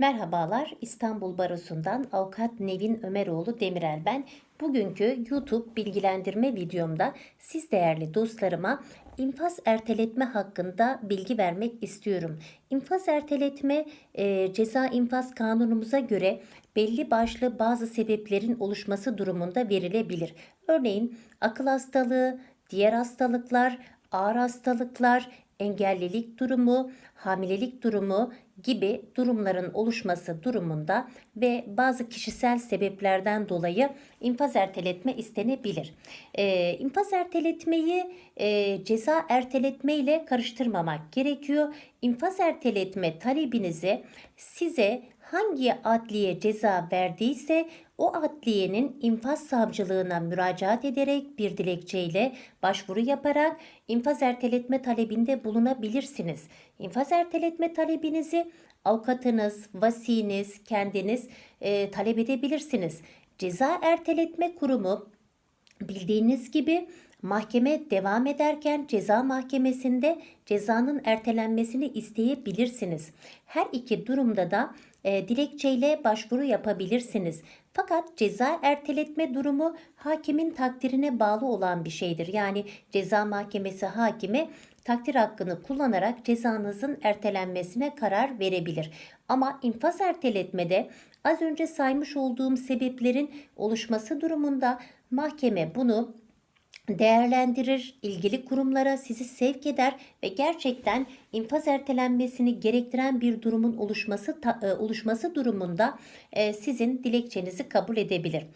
Merhabalar, İstanbul Barosu'ndan Avukat Nevin Ömeroğlu Demirel ben. Bugünkü YouTube bilgilendirme videomda siz değerli dostlarıma infaz erteletme hakkında bilgi vermek istiyorum. İnfaz erteletme e, ceza infaz kanunumuza göre belli başlı bazı sebeplerin oluşması durumunda verilebilir. Örneğin akıl hastalığı, diğer hastalıklar, ağır hastalıklar, engellilik durumu, hamilelik durumu gibi durumların oluşması durumunda ve bazı kişisel sebeplerden dolayı infaz erteletme istenebilir. Ee, infaz erteletmeyi e, ceza erteletme ile karıştırmamak gerekiyor. İnfaz erteletme talebinizi size hangi adliye ceza verdiyse o adliyenin infaz savcılığına müracaat ederek bir dilekçeyle başvuru yaparak infaz erteletme talebinde bulunabilirsiniz. İnfaz erteletme talebinizi avukatınız, vasiniz, kendiniz e, talep edebilirsiniz. Ceza Erteletme Kurumu bildiğiniz gibi mahkeme devam ederken ceza mahkemesinde cezanın ertelenmesini isteyebilirsiniz. Her iki durumda da e, dilekçeyle başvuru yapabilirsiniz. Fakat ceza erteletme durumu hakimin takdirine bağlı olan bir şeydir. Yani ceza mahkemesi hakime takdir hakkını kullanarak cezanızın ertelenmesine karar verebilir. Ama infaz erteletmede az önce saymış olduğum sebeplerin oluşması durumunda mahkeme bunu değerlendirir, ilgili kurumlara sizi sevk eder ve gerçekten infaz ertelenmesini gerektiren bir durumun oluşması e, oluşması durumunda e, sizin dilekçenizi kabul edebilir.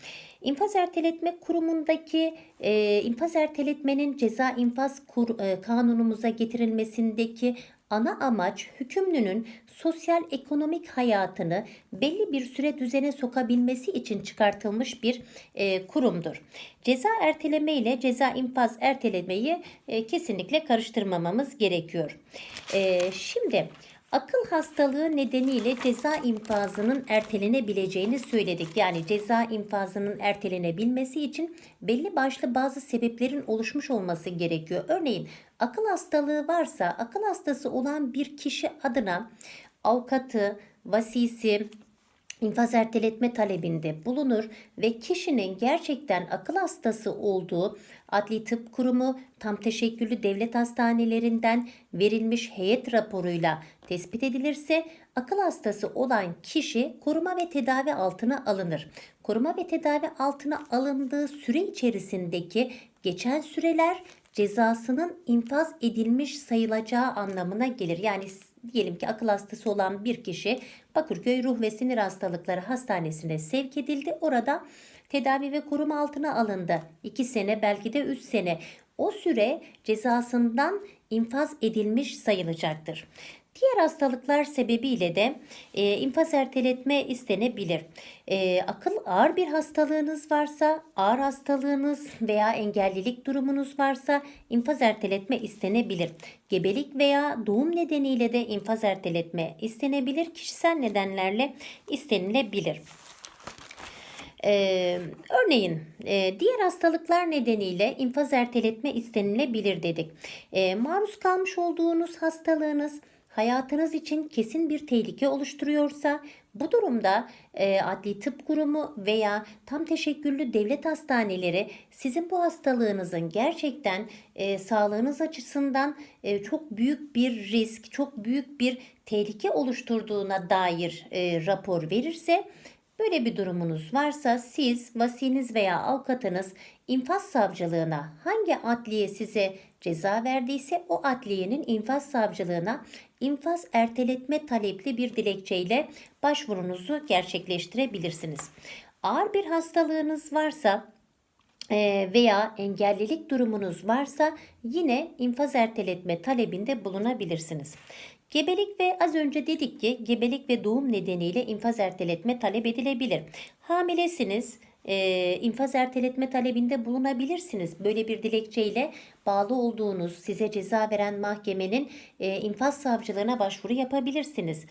İnfaz erteletme kurumundaki e, infaz erteletmenin ceza infaz kur, e, kanunumuza getirilmesindeki ana amaç hükümlünün sosyal ekonomik hayatını belli bir süre düzene sokabilmesi için çıkartılmış bir e, kurumdur. Ceza erteleme ile ceza infaz ertelemeyi e, kesinlikle karıştırmamamız gerekiyor. E, şimdi akıl hastalığı nedeniyle ceza infazının ertelenebileceğini söyledik. Yani ceza infazının ertelenebilmesi için belli başlı bazı sebeplerin oluşmuş olması gerekiyor. Örneğin akıl hastalığı varsa akıl hastası olan bir kişi adına avukatı, vasisi, infaz erteletme talebinde bulunur ve kişinin gerçekten akıl hastası olduğu Adli Tıp Kurumu tam teşekküllü devlet hastanelerinden verilmiş heyet raporuyla tespit edilirse akıl hastası olan kişi koruma ve tedavi altına alınır. Koruma ve tedavi altına alındığı süre içerisindeki geçen süreler cezasının infaz edilmiş sayılacağı anlamına gelir. Yani diyelim ki akıl hastası olan bir kişi Bakırköy Ruh ve Sinir Hastalıkları Hastanesi'ne sevk edildi. Orada tedavi ve koruma altına alındı. 2 sene belki de 3 sene. O süre cezasından infaz edilmiş sayılacaktır. Diğer hastalıklar sebebiyle de e, infaz erteletme istenebilir. E, akıl ağır bir hastalığınız varsa, ağır hastalığınız veya engellilik durumunuz varsa infaz erteletme istenebilir. Gebelik veya doğum nedeniyle de infaz erteletme istenebilir. Kişisel nedenlerle istenilebilir. Ee, örneğin e, diğer hastalıklar nedeniyle infaz erteletme istenilebilir dedik. E, maruz kalmış olduğunuz hastalığınız hayatınız için kesin bir tehlike oluşturuyorsa bu durumda e, adli tıp kurumu veya tam teşekküllü devlet hastaneleri sizin bu hastalığınızın gerçekten e, sağlığınız açısından e, çok büyük bir risk, çok büyük bir tehlike oluşturduğuna dair e, rapor verirse Böyle bir durumunuz varsa siz, vasiniz veya avukatınız infaz savcılığına hangi adliye size ceza verdiyse o adliyenin infaz savcılığına infaz erteletme talepli bir dilekçeyle başvurunuzu gerçekleştirebilirsiniz. Ağır bir hastalığınız varsa e, veya engellilik durumunuz varsa yine infaz erteletme talebinde bulunabilirsiniz. Gebelik ve az önce dedik ki gebelik ve doğum nedeniyle infaz erteletme talep edilebilir. Hamilesiniz, e, infaz erteletme talebinde bulunabilirsiniz. Böyle bir dilekçeyle bağlı olduğunuz size ceza veren mahkemenin e, infaz savcılığına başvuru yapabilirsiniz.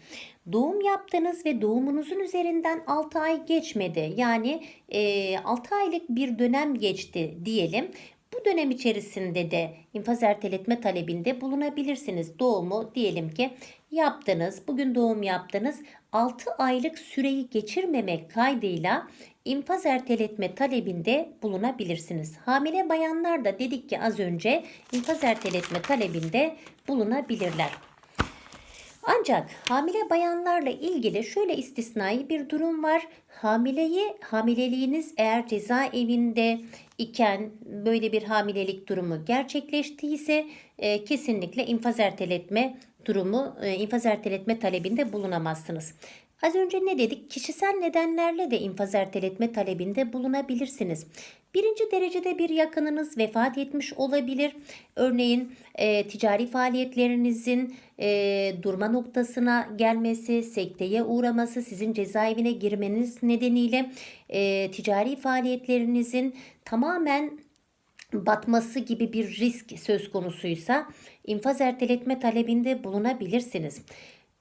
Doğum yaptınız ve doğumunuzun üzerinden 6 ay geçmedi. Yani e, 6 aylık bir dönem geçti diyelim. Bu dönem içerisinde de infaz erteletme talebinde bulunabilirsiniz. Doğumu diyelim ki yaptınız, bugün doğum yaptınız. 6 aylık süreyi geçirmemek kaydıyla infaz erteletme talebinde bulunabilirsiniz. Hamile bayanlar da dedik ki az önce infaz erteletme talebinde bulunabilirler. Ancak hamile bayanlarla ilgili şöyle istisnai bir durum var. Hamileyi, hamileliğiniz eğer cezaevinde iken böyle bir hamilelik durumu gerçekleştiyse e, kesinlikle infaz erteletme durumu, e, infaz erteletme talebinde bulunamazsınız. Az önce ne dedik? Kişisel nedenlerle de infaz erteletme talebinde bulunabilirsiniz. Birinci derecede bir yakınınız vefat etmiş olabilir. Örneğin e, ticari faaliyetlerinizin e, durma noktasına gelmesi, sekteye uğraması, sizin cezaevine girmeniz nedeniyle e, ticari faaliyetlerinizin tamamen batması gibi bir risk söz konusuysa infaz erteletme talebinde bulunabilirsiniz.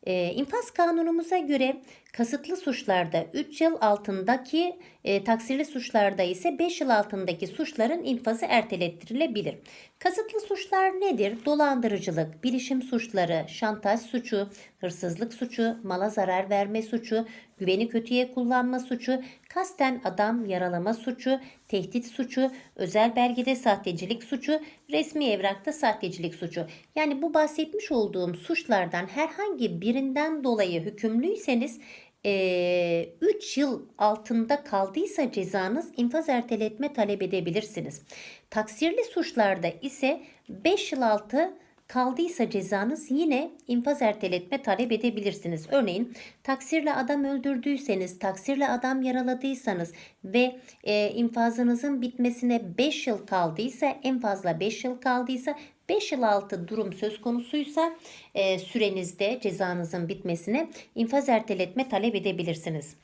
E, infaz kanunumuza göre kasıtlı suçlarda 3 yıl altındaki e, taksirli suçlarda ise 5 yıl altındaki suçların infazı ertelettirilebilir. Kasıtlı suçlar nedir? Dolandırıcılık, bilişim suçları, şantaj suçu, hırsızlık suçu, mala zarar verme suçu, güveni kötüye kullanma suçu, kasten adam yaralama suçu, tehdit suçu, özel belgede sahtecilik suçu, resmi evrakta sahtecilik suçu. Yani bu bahsetmiş olduğum suçlardan herhangi birinden dolayı hükümlüyseniz 3 yıl altında kaldıysa cezanız infaz erteletme talep edebilirsiniz. Taksirli suçlarda ise 5 yıl altı kaldıysa cezanız yine infaz erteletme talep edebilirsiniz. Örneğin taksirle adam öldürdüyseniz, taksirle adam yaraladıysanız ve e, infazınızın bitmesine 5 yıl kaldıysa, en fazla 5 yıl kaldıysa 5 yıl altı durum söz konusuysa e, sürenizde cezanızın bitmesine infaz erteletme talep edebilirsiniz.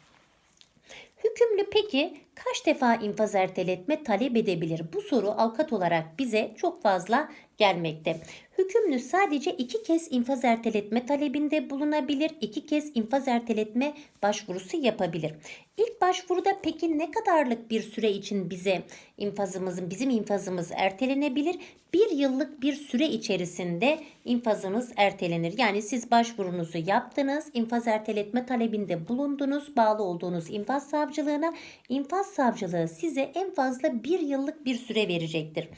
Hükümlü peki kaç defa infaz erteletme talep edebilir? Bu soru avukat olarak bize çok fazla gelmekte. Hükümlü sadece iki kez infaz erteletme talebinde bulunabilir, iki kez infaz erteletme başvurusu yapabilir. İlk başvuruda peki ne kadarlık bir süre için bize infazımızın, bizim infazımız ertelenebilir? Bir yıllık bir süre içerisinde infazınız ertelenir. Yani siz başvurunuzu yaptınız, infaz erteletme talebinde bulundunuz, bağlı olduğunuz infaz savcılığına. İnfaz savcılığı size en fazla bir yıllık bir süre verecektir.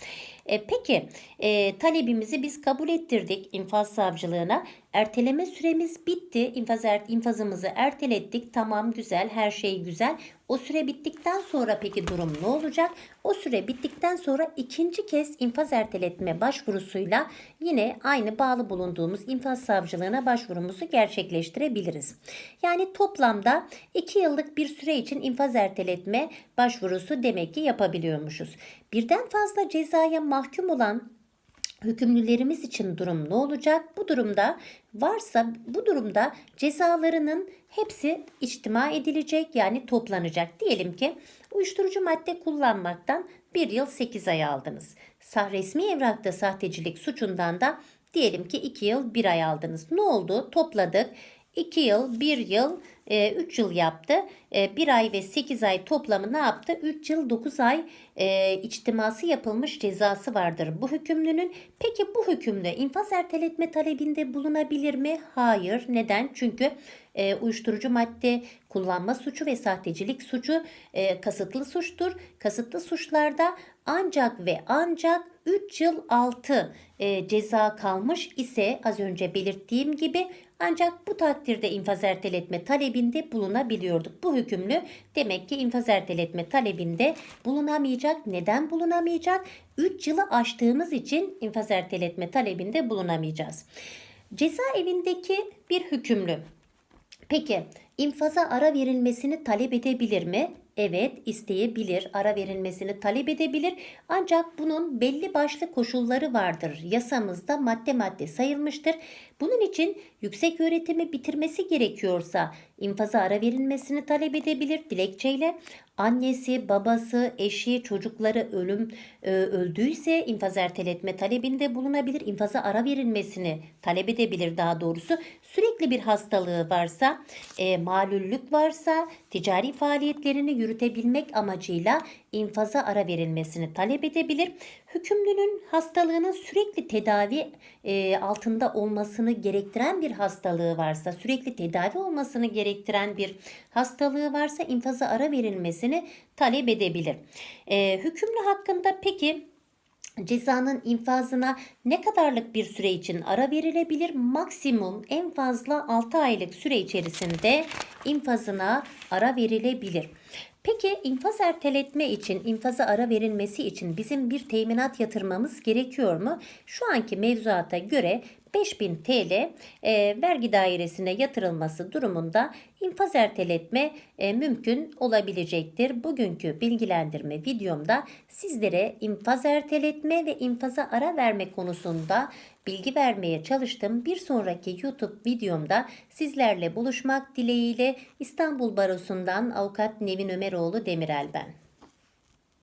E, peki e, talebimizi biz kabul ettirdik infaz savcılığına. Erteleme süremiz bitti. İnfaz er, infazımızı ertelettik. Tamam güzel her şey güzel. O süre bittikten sonra peki durum ne olacak? O süre bittikten sonra ikinci kez infaz erteletme başvurusuyla yine aynı bağlı bulunduğumuz infaz savcılığına başvurumuzu gerçekleştirebiliriz. Yani toplamda 2 yıllık bir süre için infaz erteletme başvurusu demek ki yapabiliyormuşuz. Birden fazla cezaya mahkum olan hükümlülerimiz için durum ne olacak? Bu durumda varsa bu durumda cezalarının hepsi içtima edilecek yani toplanacak. Diyelim ki uyuşturucu madde kullanmaktan 1 yıl 8 ay aldınız. Resmi evrakta sahtecilik suçundan da diyelim ki 2 yıl 1 ay aldınız. Ne oldu? Topladık. 2 yıl, 1 yıl, 3 yıl yaptı. 1 ay ve 8 ay toplamı ne yaptı? 3 yıl 9 ay e, içtiması yapılmış cezası vardır bu hükümlünün. Peki bu hükümlü infaz erteletme talebinde bulunabilir mi? Hayır. Neden? Çünkü e, uyuşturucu madde kullanma suçu ve sahtecilik suçu e, kasıtlı suçtur. Kasıtlı suçlarda ancak ve ancak 3 yıl altı e, ceza kalmış ise az önce belirttiğim gibi ancak bu takdirde infaz erteletme talebinde bulunabiliyorduk. Bu hükümlü demek ki infaz erteletme talebinde bulunamayacak. Neden bulunamayacak? 3 yılı aştığımız için infaz erteletme talebinde bulunamayacağız. Cezaevindeki bir hükümlü Peki infaza ara verilmesini talep edebilir mi? Evet isteyebilir, ara verilmesini talep edebilir. Ancak bunun belli başlı koşulları vardır. Yasamızda madde madde sayılmıştır. Bunun için yüksek öğretimi bitirmesi gerekiyorsa infaza ara verilmesini talep edebilir dilekçeyle. Annesi, babası, eşi, çocukları ölüm e, öldüyse infaz erteletme talebinde bulunabilir. İnfaza ara verilmesini talep edebilir daha doğrusu. Sürekli bir hastalığı varsa, e, malüllük varsa, ticari faaliyetlerini yürütebilmek amacıyla infaza ara verilmesini talep edebilir. Hükümlünün hastalığının sürekli tedavi e, altında olmasını gerektiren bir hastalığı varsa, sürekli tedavi olmasını gerektiren bir hastalığı varsa infaza ara verilmesini talep edebilir. E, hükümlü hakkında peki Cezanın infazına ne kadarlık bir süre için ara verilebilir? Maksimum en fazla 6 aylık süre içerisinde infazına ara verilebilir. Peki infaz erteletme için, infaza ara verilmesi için bizim bir teminat yatırmamız gerekiyor mu? Şu anki mevzuata göre 5000 TL e, vergi dairesine yatırılması durumunda infaz erteletme e, mümkün olabilecektir. Bugünkü bilgilendirme videomda sizlere infaz erteletme ve infaza ara verme konusunda bilgi vermeye çalıştım. Bir sonraki YouTube videomda sizlerle buluşmak dileğiyle İstanbul Barosu'ndan avukat Nevin Ömeroğlu Demirel ben.